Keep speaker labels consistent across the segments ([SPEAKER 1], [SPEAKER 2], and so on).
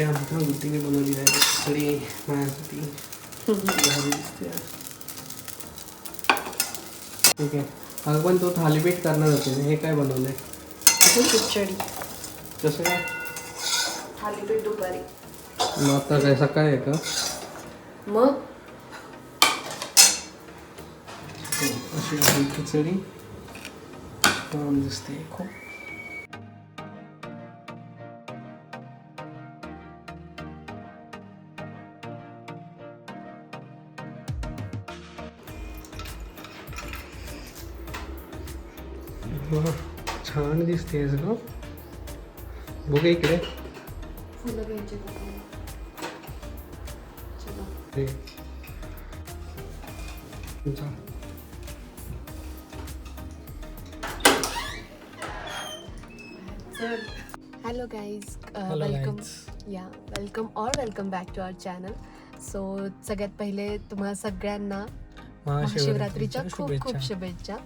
[SPEAKER 1] इकडे आमच्या गुड्डीने बनवली आहे. खिचडी माझ्यासाठी भारी दिसते. आज. ठीक आहे. अगं पण तो थालीपीठ करणार होते. हे काय बनवलंय?
[SPEAKER 2] खिचडी.
[SPEAKER 1] कसं काय?
[SPEAKER 2] थालीपीठ दुपारी.
[SPEAKER 1] मग आता काय सकाळी आहे का?
[SPEAKER 2] मग?
[SPEAKER 1] अशी आहे खिचडी. छान दिसते खूप वा, छान दिसते सगळं. बघ इकडे.
[SPEAKER 2] फुलं घ्यायचे. Hello guys welcome. या welcome or welcome back to our channel so सगळ्यात पहिले तुम्हाला सगळ्यांना महाशिवरात्रीच्या खूप खूप शुभेच्छा.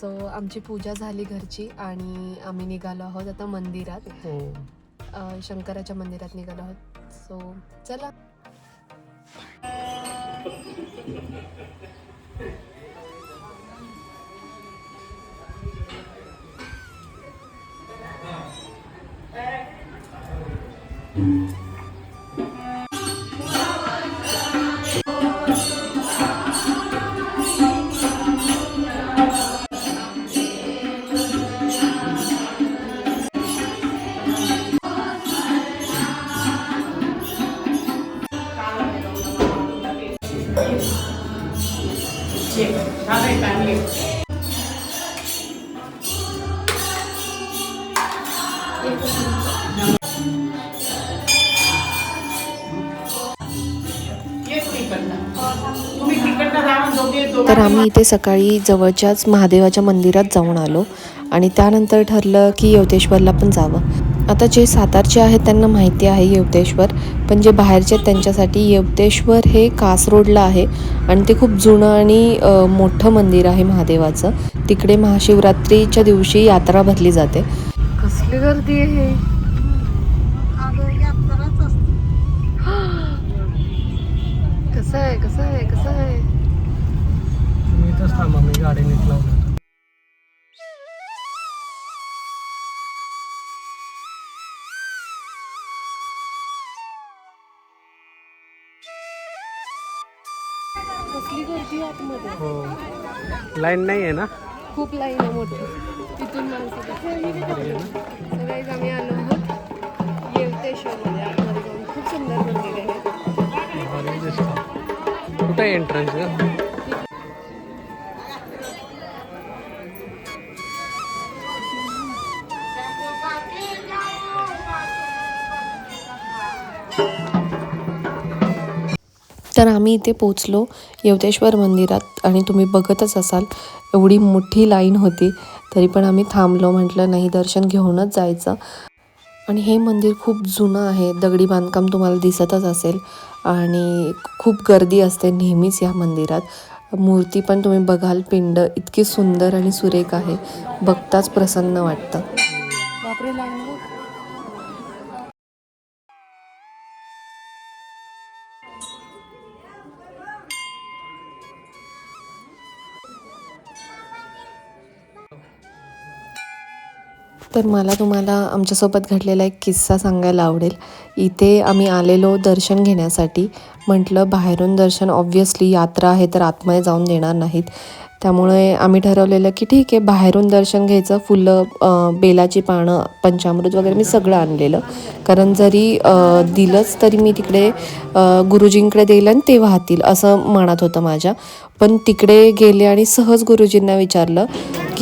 [SPEAKER 2] सो आमची पूजा झाली घरची आणि आम्ही निघालो आहोत आता मंदिरात.
[SPEAKER 1] हो.
[SPEAKER 2] अ, शंकराच्या मंदिरात निघालो आहोत. सो चला. तर आम्ही इथे सकाळी जवळच्याच महादेवाच्या मंदिरात जाऊन आलो आणि त्यानंतर ठरलं की येवतेश्वरला पण जावं. आता जे सातारचे आहेत त्यांना माहिती आहे येवतेश्वर पण जे बाहेरचे आहेत त्यांच्यासाठी येवतेश्वर हे कास रोडला आहे आणि ते खूप जुनं आणि मोठं मंदिर आहे महादेवाचं. तिकडे महाशिवरात्रीच्या दिवशी यात्रा भरली जाते. कसली गर्दी आहे कसं आहे कसं आहे कसं आहे?
[SPEAKER 1] इथंच थांबा मी गाडी नीट लावतो
[SPEAKER 2] कसली गर्दी आतमध्ये?
[SPEAKER 1] हो. लाईन नाही आहे ना?
[SPEAKER 2] खूप लाईन आहे मोठी. तिथून माणसं सगळेच आम्ही आलो आहोत. येवतेश्वरमध्ये आतमध्ये जाऊन. खूप सुंदर मंदिर आहे.
[SPEAKER 1] कुठं एंट्रन्स का
[SPEAKER 2] तर आम्ही इथे पोचलो यवतेश्वर मंदिरात आणि तुम्ही बघतच असाल एवढी मोठी लाईन होती. तरी पण आम्ही थांबलो म्हटलं नाही दर्शन घेऊनच जायचं. आणि हे मंदिर खूप जुनं आहे दगडी बांधकाम तुम्हाला दिसतच असेल. आणि खूप गर्दी असते नेहमीच या मंदिरात. मूर्ती पण तुम्ही बघाल पिंड इतकी सुंदर आणि सुरेख आहे. बघताच प्रसन्न वाटतं. तर मला तुम्हाला आमच्यासोबत घडलेला एक किस्सा सांगायला आवडेल. इथे आम्ही आलेलो दर्शन घेण्यासाठी. म्हटलं बाहेरून दर्शन ऑब्व्हियसली यात्रा आहे तर आतमध्ये जाऊन देणार नाहीत. त्यामुळे आम्ही ठरवलेलं की ठीक आहे बाहेरून दर्शन घ्यायचं. फुलं बेलाची पानं पंचामृत वगैरे मी सगळं आणलेलं. कारण जरी दिलंच तरी मी तिकडे गुरुजींकडे देईल आणि ते वाहतील असं म्हणत होतं माझ्या. पण तिकडे गेले आणि सहज गुरुजींना विचारलं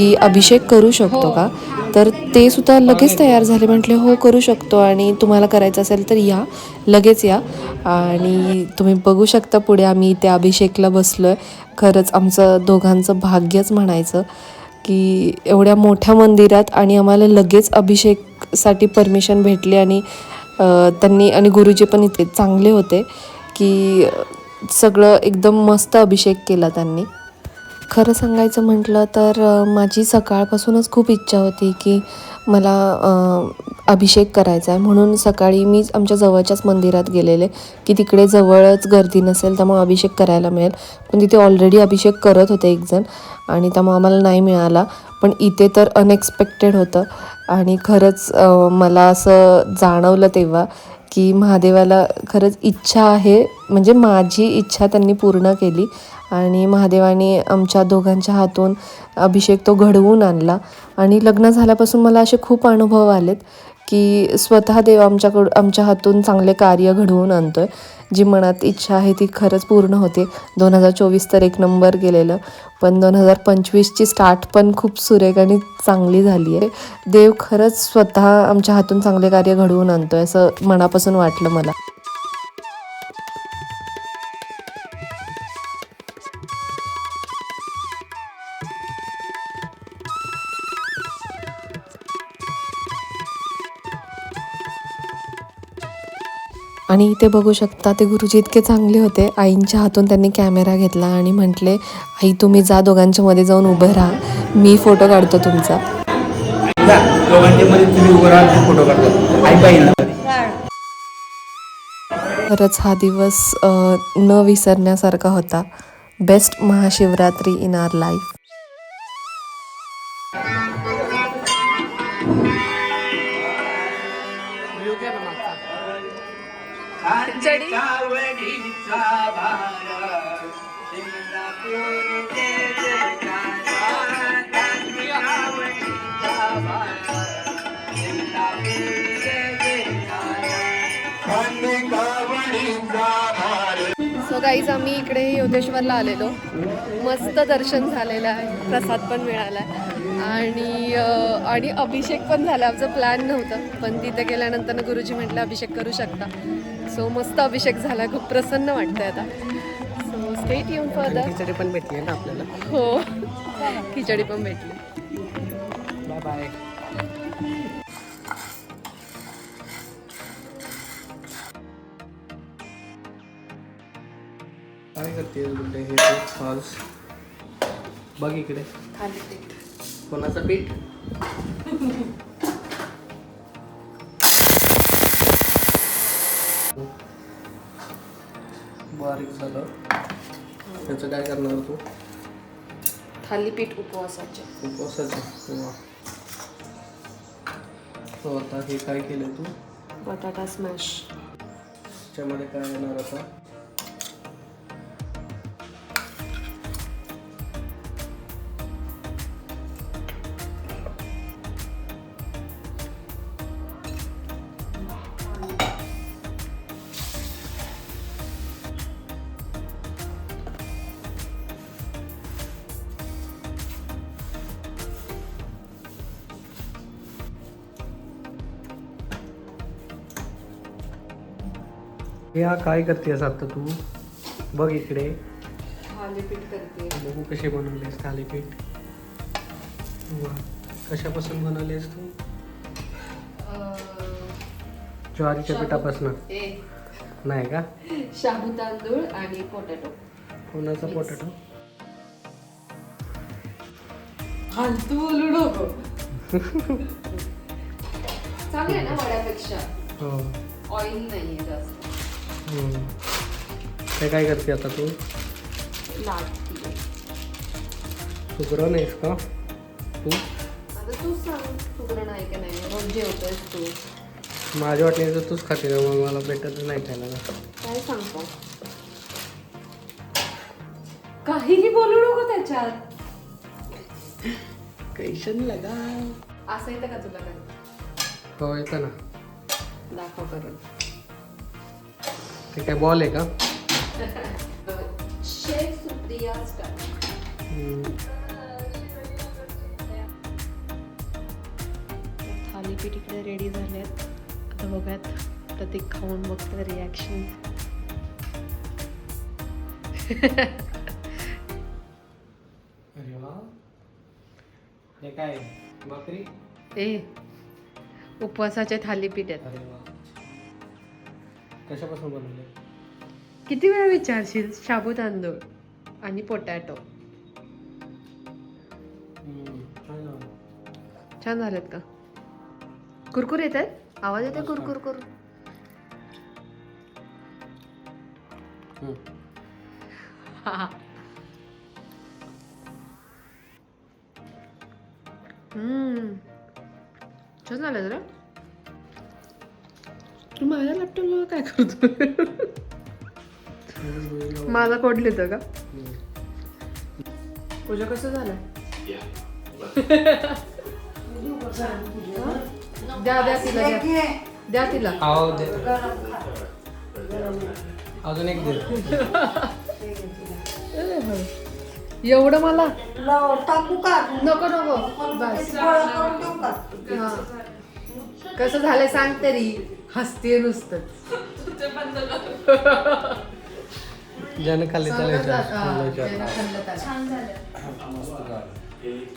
[SPEAKER 2] की अभिषेक करू शकतो का? तर ते सुद्धा लगेच तयार झाले म्हटले हो करू शकतो आणि तुम्हाला करायचं असेल तर या लगेच या. आणि तुम्ही बघू शकता पुढे आम्ही त्या अभिषेकला बसलो आहे खरंच आमचं दोघांचं भाग्यच म्हणायचं की एवढ्या मोठ्या मंदिरात आणि आम्हाला लगेच अभिषेकसाठी परमिशन भेटली आणि त्यांनी आणि गुरुजी पण इथे चांगले होते की सगळं एकदम मस्त अभिषेक केला त्यांनी. खरं सांगायचं म्हटलं तर माझी सकाळपासूनच खूप इच्छा होती की मला अभिषेक करायचा आहे. म्हणून सकाळी मीच आमच्या जवळच्याच मंदिरात गेलेले की तिकडे जवळच गर्दी नसेल त्यामुळे अभिषेक करायला मिळेल. पण तिथे ऑलरेडी अभिषेक करत होते एकजण आणि त्यामुळे आम्हाला नाही मिळाला. पण इथे तर अनएक्सपेक्टेड होतं आणि खरंच मला असं जाणवलं तेव्हा की महादेवाला खरंच इच्छा आहे म्हणजे माझी इच्छा त्यांनी पूर्ण केली आणि महादेवाने आमच्या दोघांच्या हातून अभिषेक तो घडवून आणला. आणि लग्न झाल्यापासून मला असे खूप अनुभव आलेत की स्वतः देव आमच्याकडून आमच्या हातून चांगले कार्य घडवून आणतोय. जी मनात इच्छा आहे ती खरंच पूर्ण होते. दोन हजार चोवीस तर एक नंबर गेलेलं. पण दोन हजार पंचवीसची स्टार्ट पण खूप सुरेख आणि चांगली झाली आहे. देव खरंच स्वतः आमच्या हातून चांगले कार्य घडवून आणतोय असं मनापासून वाटलं मला. आणि इथे बघू शकता ते गुरुजी इतके चांगले होते. आईंच्या हातून त्यांनी कॅमेरा घेतला आणि म्हटले आई तुम्ही जा दोघांच्या मध्ये जाऊन उभं राहा. मी फोटो काढतो तुमचा. खरंच हा दिवस न विसरण्यासारखा होता. Best Mahashivratri in our life so guys आम्ही इकडे योगेश्वरला आलेलो. मस्त दर्शन झालेलं आहे. प्रसाद पण मिळाला आहे आणि आणि अभिषेक पण झाला. आमचं प्लॅन नव्हतं. पण तिथे गेल्यानंतर गुरुजी म्हटलं अभिषेक करू शकता. सो मस्त अभिषेक झाला खूप प्रसन्न वाटतंय आता. सो स्टेट येऊन फर्दर
[SPEAKER 1] खिचडी पण भेटली ना आपल्याला?
[SPEAKER 2] हो. खिचडी पण भेटली.
[SPEAKER 1] बाय बाय काय करते गुड्डे हे फॉल्स बघ इकडे. कोणाचं पीठ? बारीक झालं. त्याचं काय करणार तू?
[SPEAKER 2] थालीपीठ उपवासाचे.
[SPEAKER 1] उपवासाचं? वा. हो आता हे काय केलं तू?
[SPEAKER 2] बटाटा स्मॅश.
[SPEAKER 1] त्याच्यामध्ये काय येणार आता? या काय करतेस आता तू? बघ इकडे.
[SPEAKER 2] थालीपीठ करते.
[SPEAKER 1] बघू कसे बनवलेस थालीपीठ. वा. कशापासून बनवलेस तू? ज्वारीच्या पिठापासून. नाही का?
[SPEAKER 2] शाबू तांदूळ आणि पोटॅटो.
[SPEAKER 1] कोणाचा पोटॅटो?
[SPEAKER 2] फालतू बोलू नको चांगलं ना वड्यापेक्षा?
[SPEAKER 1] हो.
[SPEAKER 2] ऑइल नाहीये जास्त.
[SPEAKER 1] ते काय करते आता तू? सुग्र नाहीस का? तू?
[SPEAKER 2] आता तू सांग तुकडं नाही का नाही? रोज जेवतोयस तू.
[SPEAKER 1] माझ्या वाटण्याचं तूच खाते ना मग मला भेटत नाही खायला. ना
[SPEAKER 2] काय सांगतो? काहीही बोलू नको त्याच्यात.
[SPEAKER 1] कैशन लगा
[SPEAKER 2] असं येतं का तुला काय
[SPEAKER 1] हो येतं ना.
[SPEAKER 2] दाखव करून
[SPEAKER 1] ते काय बॉल आहे का.
[SPEAKER 2] थालीपीठ इकडे रेडी झाले आहेत आता बघूयात प्रतीक खाऊन बघतो रिॲक्शन
[SPEAKER 1] अरे वा. हे काय बकरी
[SPEAKER 2] ए उपवासाचे थालीपीठ आहेत.
[SPEAKER 1] अरे वा. कशापासून बनवले?
[SPEAKER 2] किती वेळा विचारशील? शाबू तांदूळ आणि पोटॅटो.
[SPEAKER 1] छान
[SPEAKER 2] झालेत का?
[SPEAKER 3] कुरकुर येत आहेत? आवाज येते कुरकुर करून छान झालं जरा. तू माझ्या लॅपटॉपवर काय करतो? माझा कोड लिहितो का. पूजा कसं झालं? द्या द्या तिला द्या. द्या तिला.
[SPEAKER 1] दे. अजून एक दे.
[SPEAKER 3] एवढं मला?
[SPEAKER 4] टाकू का?
[SPEAKER 3] नको नको. बस. हा. कसं झालं सांग तरी. हसते नुसतं
[SPEAKER 1] ज्याने खाल्ली त्याला विचार मला विचार.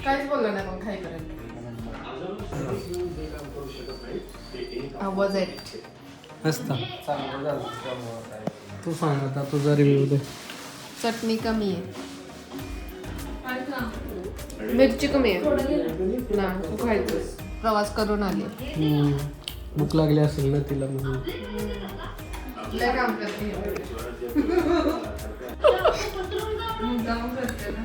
[SPEAKER 3] काहीच बोललं नाही मग खाईपर्यंत. आवाज आहे
[SPEAKER 1] मस्त. तू सांग आता तुझा रिव्ह्यू दे.
[SPEAKER 3] चटणी कमी आहे. मिरची कमी आहे. ना तू खायचंस. प्रवास करून आली.
[SPEAKER 1] हम्म. भूक लागली असेल ना तिला म्हणून.
[SPEAKER 3] काम करते काम करते ना.